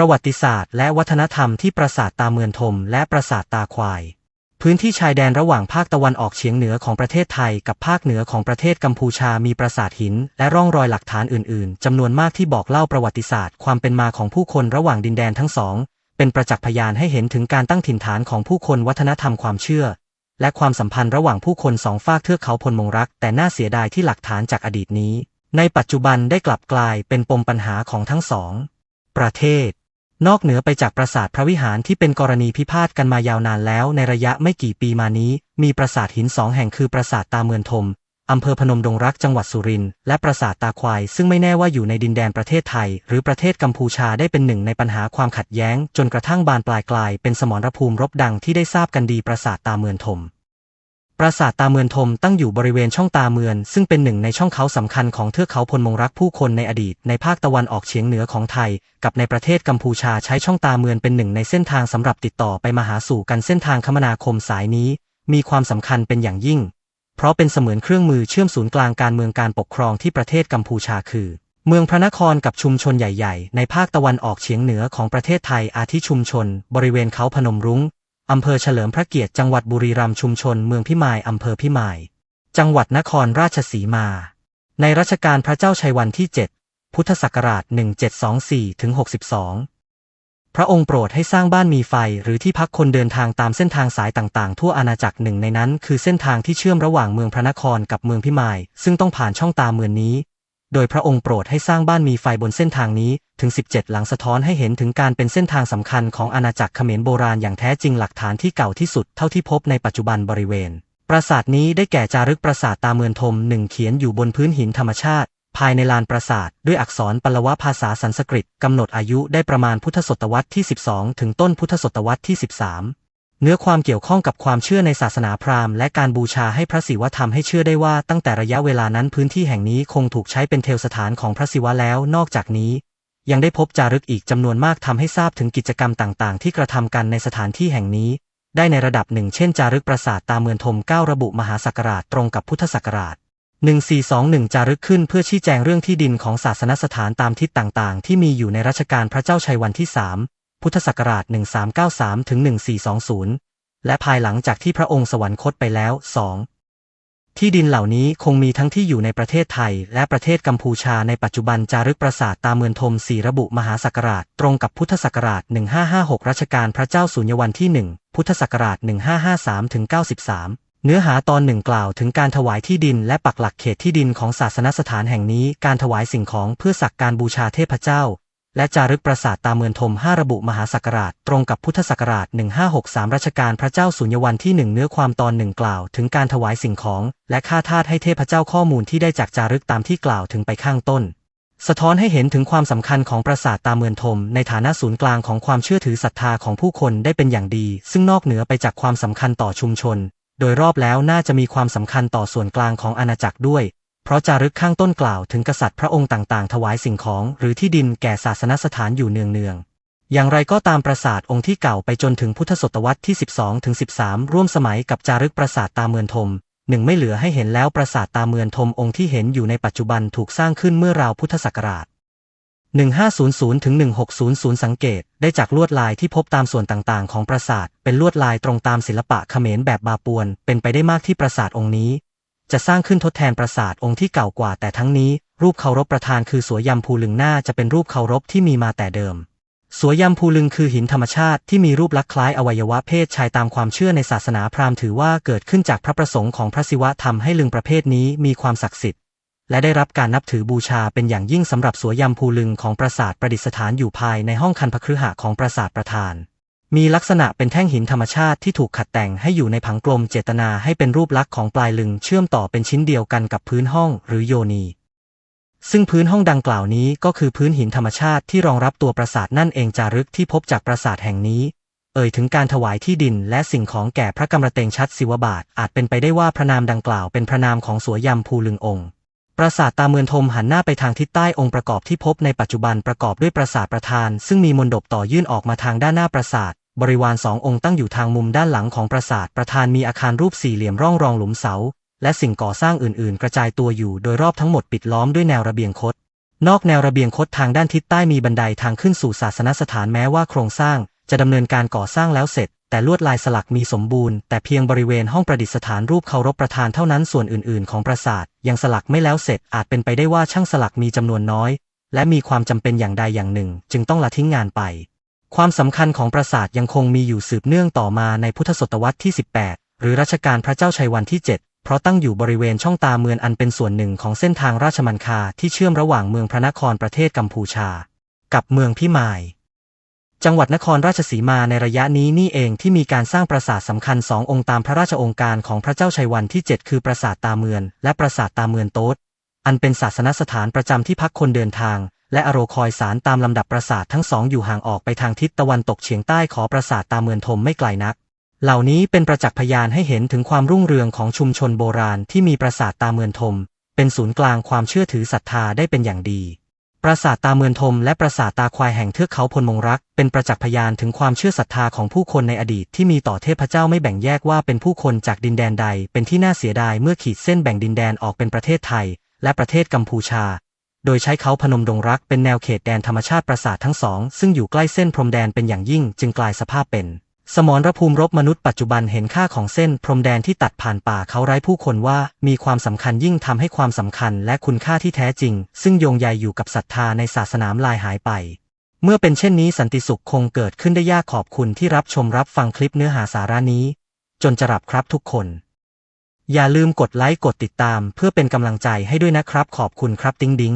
ประวัติศาสตร์และวัฒนธรรมที่ปราสาทตาเมือนทมและปราสาทตาควาย พื้นที่ชายแดนระหว่างภาคตะวันออกเฉียงเหนือของประเทศไทยกับภาคเหนือของประเทศกัมพูชามีปราสาทหิน และร่องรอยหลักฐานอื่น ๆ จำนวนมากที่บอกเล่าประวัติศาสตร์ ความเป็นมาของผู้คนระหว่างดินแดนทั้งสอง เป็นประจักษ์พยานให้เห็นถึงการตั้งถิ่นฐานของผู้คนวัฒนธรรมความเชื่อ และความสัมพันธ์ระหว่างผู้คนสองฝากเทือกเขาพลมงรัก แต่น่าเสียดายที่หลักฐานจากอดีตนี้ ในปัจจุบันได้กลับกลายเป็นปมปัญหาของทั้งสอง ประเทศ นอกเหนือไปจากปราสาทพระวิหารที่เป็นกรณีพิพาทกันมายาวนานแล้วในระยะไม่กี่ปีมานี้ มีปราสาทหินสองแห่งคือปราสาทตาเมือนทมอำเภอพนมดงรักจังหวัดสุรินทร์และปราสาทตาควาย ซึ่งไม่แน่ว่าอยู่ในดินแดนประเทศไทย หรือประเทศกัมพูชาได้เป็นหนึ่งในปัญหาความขัดแย้ง จนกระทั่งบานปลายกลายเป็นสมรภูมิรบดังที่ได้ทราบกันดีปราสาทตาเมือนทม ปราสาทตาเมือนทมตั้งอยู่บริเวณช่องตาเมือน ซึ่งเป็นหนึ่งในช่องเขาสำคัญของเทือกเขาพลมงรักผู้คนในอดีต ในภาคตะวันออกเฉียงเหนือของไทย กับในประเทศกัมพูชาใช้ช่องตาเมือนเป็นหนึ่งในเส้นทางสำหรับติดต่อไปมาหาสู่กันเส้นทางคมนาคมสายนี้ มีความสำคัญเป็นอย่างยิ่ง เพราะเป็นเสมือนเครื่องมือเชื่อมศูนย์กลางการเมืองการปกครองที่ประเทศกัมพูชาคือ เมืองพระนครกับชุมชนใหญ่ ๆ ในภาคตะวันออกเฉียงเหนือของประเทศไทยอาทิชุมชน บริเวณเขาพนมรุ้ง อำเภอเฉลิมพระเกียรติจังหวัดบุรีรัมย์ชุมชนเมืองพิมายอำเภอพิมาย จังหวัดนครราชสีมา ในรัชกาลพระเจ้าชัยวันที่ 7 พุทธศักราช 1724ถึง62 พระองค์โปรดให้สร้างบ้านมีไฟหรือที่พักคนเดินทางตามเส้นทางสายต่างๆ ทั่วอาณาจักรหนึ่งในนั้น คือเส้นทางที่เชื่อมระหว่างเมืองพระนครกับเมืองพิมาย ซึ่งต้องผ่านช่องตาเมือนนี้ โดยพระองค์โปรดให้สร้างบ้านมีไฟบนเส้นทางนี้ถึง 17 หลังสะท้อนให้เห็นถึงการเป็นเส้นทางสำคัญของอาณาจักรเขมรโบราณอย่างแท้จริงหลักฐานที่เก่าที่สุดเท่าที่พบในปัจจุบันบริเวณ ปราสาทนี้ได้แก่จารึกปราสาทตาเมือนทมหนึ่งเขียนอยู่บนพื้นหินธรรมชาติ ภายในลานปราสาทด้วยอักษรปลวะภาษาสันสกฤตกำหนดอายุได้ประมาณพุทธศตวรรษที่ 12 ถึงต้นพุทธศตวรรษที่ 13 เนื้อความเกี่ยวข้องกับความเชื่อในศาสนาพราหมณ์และการบูชาให้พระศิวะทำให้เชื่อได้ว่าตั้งแต่ระยะเวลานั้นพื้นที่แห่งนี้คงถูกใช้เป็นเทวสถานของพระศิวะแล้ว นอกจากนี้ ยังได้พบจารึกอีกจำนวนมากทำให้ทราบถึงกิจกรรมต่างๆ ที่กระทำกันในสถานที่แห่งนี้ ได้ในระดับหนึ่งเช่นจารึกปราสาทตาเมือนทมเก้าระบุมหาศักราชตรงกับพุทธศักราช1421 จารึกขึ้นเพื่อชี้แจงเรื่องที่ดินของศาสนสถานตามทิศต่างๆ ที่มีอยู่ในรัชกาลพระเจ้าชัยวันที่3 พุทธศักราช 1393 ถึง 1420 และภายหลังจากที่พระองค์สวรรคตไปแล้ว2ที่ดินเหล่านี้คงมีทั้งที่อยู่ในประเทศไทย และประเทศกัมพูชาในปัจจุบันจารึกปราสาทตาเมือนทมสีระบุมหาศักราช ตรงกับพุทธศักราช 1556 รัชกาลพระเจ้าสุญญวันที่ 1 พุทธศักราช 1553 ถึง 93 เนื้อหาตอนหนึ่งกล่าวถึงการถวายที่ดินและปักหลักเขตที่ดินของศาสนสถานแห่งนี้ การถวายสิ่งของเพื่อสักการบูชาเทพเจ้า และจารึกปราสาทตาเมือนทมห้าระบุมหาศักราช ตรงกับพุทธศักราช 1563 รัชกาลพระเจ้าสุญญวันที่หนึ่งเนื้อความตอนหนึ่งกล่าวถึงการถวายสิ่งของ และค่าทาสให้เทพเจ้าข้อมูลที่ได้จากจารึกตามที่กล่าวถึงไปข้างต้น สะท้อนให้เห็นถึงความสำคัญของปราสาทตาเมือนทม ในฐานะศูนย์กลางของความเชื่อถือศรัทธาของผู้คนได้เป็นอย่างดี ซึ่งนอกเหนือไปจากความสำคัญต่อชุมชน โดยรอบแล้วน่าจะมีความสำคัญต่อส่วนกลางของอาณาจักรด้วย เพราะจารึกข้างต้นกล่าวถึงกษัตริย์พระองค์ต่างๆ ถวายสิ่งของ หรือที่ดินแก่ศาสนสถานอยู่เนืองๆ อย่างไรก็ตามปราสาทองค์ที่เก่าไปจนถึงพุทธศตวรรษที่ 12ถึง13 ร่วมสมัยกับจารึกปราสาทตาเมือนทมหนึ่งไม่เหลือให้เห็นแล้วปราสาทตาเมือนทมองค์ที่เห็นอยู่ในปัจจุบันถูกสร้างขึ้นเมื่อราวพุทธศักราช1500ถึง1600 สังเกตได้จากลวดลายที่พบตามส่วนต่างๆ ของปราสาท เป็นลวดลายตรงตามศิลปะเขมรแบบบาปวน เป็นไปได้มากที่ปราสาทองค์นี้ จะสร้างขึ้นทดแทนปราสาทองค์ที่เก่ากว่า แต่ทั้งนี้ รูปเคารพประธานคือสวยยำภูลึงหน้าจะเป็นรูปเคารพที่มีมาแต่เดิม สวยยำภูลึงคือหินธรรมชาติที่มีรูปลักษณ์คล้ายอวัยวะเพศชายตามความเชื่อในศาสนาพราหมณ์ถือว่าเกิดขึ้นจากพระประสงค์ของพระศิวะทำให้ลึงประเภทนี้มีความศักดิ์สิทธิ์และได้รับการนับถือบูชาเป็นอย่างยิ่งสำหรับสวยยำภูลึงของปราสาทประดิษฐานอยู่ภายในห้องคันพคฤหะของปราสาทประธาน มีลักษณะเป็นแท่งหินธรรมชาติที่ถูกขัดแต่งให้อยู่ในผังกลมเจตนาให้เป็นรูปลักษณ์ของปลายลึงเชื่อมต่อเป็นชิ้นเดียวกันกับพื้นห้องหรือโยนี ซึ่งพื้นห้องดังกล่าวนี้ก็คือพื้นหินธรรมชาติที่รองรับตัวปราสาทนั่นเองจารึกที่พบจากปราสาทแห่งนี้ เอ่ยถึงการถวายที่ดินและสิ่งของแก่พระกำรเตงชัดศิวบาทอาจเป็นไปได้ว่าพระนามดังกล่าวเป็นพระนามของสวยยำภูลึงองค์ปราสาทตาเมือนทมหันหน้าไปทางทิศใต้องค์ประกอบที่พบในปัจจุบันประกอบด้วยปราสาทประธาน ซึ่งมีมณฑปต่อยื่นออกมาทางด้านหน้าปราสาท บริวารสององค์ตั้งอยู่ทางมุมด้านหลังของปราสาทประธานมีอาคารรูปสี่เหลี่ยมร่องรองหลุมเสา และสิ่งก่อสร้างอื่นๆ กระจายตัวอยู่โดยรอบทั้งหมดปิดล้อมด้วยแนวระเบียงคด นอกแนวระเบียงคดทางด้านทิศใต้มีบันไดทางขึ้นสู่ศาสนสถานแม้ว่าโครงสร้างจะดำเนินการก่อสร้างแล้วเสร็จ แต่ลวดลายสลักมีสมบูรณ์แต่เพียงบริเวณห้องประดิษฐานรูปเคารพประธานเท่านั้นส่วนอื่นๆ ของปราสาทยังสลักไม่แล้วเสร็จอาจเป็นไปได้ว่าช่างสลักมีจำนวนน้อย และมีความจำเป็นอย่างใดอย่างหนึ่ง จึงต้องละทิ้งงานไป ความสำคัญของปราสาทยังคงมีอยู่สืบเนื่องต่อมาในพุทธศตวรรษที่ 18 หรือรัชกาลพระเจ้าชัยวันที่ 7 เพราะตั้งอยู่บริเวณช่องตาเมืองอันเป็นส่วนหนึ่งของเส้นทางราชมันคาที่เชื่อมระหว่างเมืองพระนครประเทศกัมพูชา กับเมืองพิมาย จังหวัดนครราชสีมาในระยะนี้นี่เองที่มีการสร้างปราสาทสำคัญสององค์ตามพระราชองค์การของพระเจ้าชัยวันที่ 7 คือปราสาทตาเมือนและปราสาทตาเมือนโต๊ดอันเป็นศาสนสถานประจำที่พักคนเดินทาง และอโรคอยสารตามลำดับปราสาททั้งสองอยู่ห่างออกไปทางทิศตะวันตกเฉียงใต้ขอปราสาทตาเมือนทมไม่ไกลนัก เหล่านี้เป็นประจักษ์พยานให้เห็นถึงความรุ่งเรืองของชุมชนโบราณที่มีปราสาทตาเมือนทม เป็นศูนย์กลางความเชื่อถือศรัทธาได้เป็นอย่างดีปราสาทตาเมือนทมและปราสาทตาควายแห่งเทือกเขาพลมงรัก เป็นประจักษ์พยานถึงความเชื่อศรัทธาของผู้คนในอดีตที่มีต่อเทพเจ้าไม่แบ่งแยกว่าเป็นผู้คนจากดินแดนใด เป็นที่น่าเสียดายเมื่อขีดเส้นแบ่งดินแดนออกเป็นประเทศไทย และประเทศกัมพูชา โดยใช้เขาพนมดงรักเป็นแนวเขตแดนธรรมชาติปราสาททั้งสอง ซึ่งอยู่ใกล้เส้นพรมแดนเป็นอย่างยิ่งจึงกลายสภาพเป็น สมรภูมิรบมนุษย์ปัจจุบันเห็นค่าของเส้นพรมแดนที่ตัดผ่านป่าเขาไร้ผู้คนว่ามีความสำคัญยิ่งทำให้ความสำคัญและคุณค่าที่แท้จริง ซึ่งโยงใยอยู่กับศรัทธาในศาสนามลายหายไป เมื่อเป็นเช่นนี้สันติสุขคงเกิดขึ้นได้ยากขอบคุณที่รับชมรับฟังคลิปเนื้อหาสาระนี้ จนจะหลับครับทุกคน อย่าลืมกดไลค์กดติดตามเพื่อเป็นกำลังใจให้ด้วยนะครับ ขอบคุณครับดิ้งดิ้ง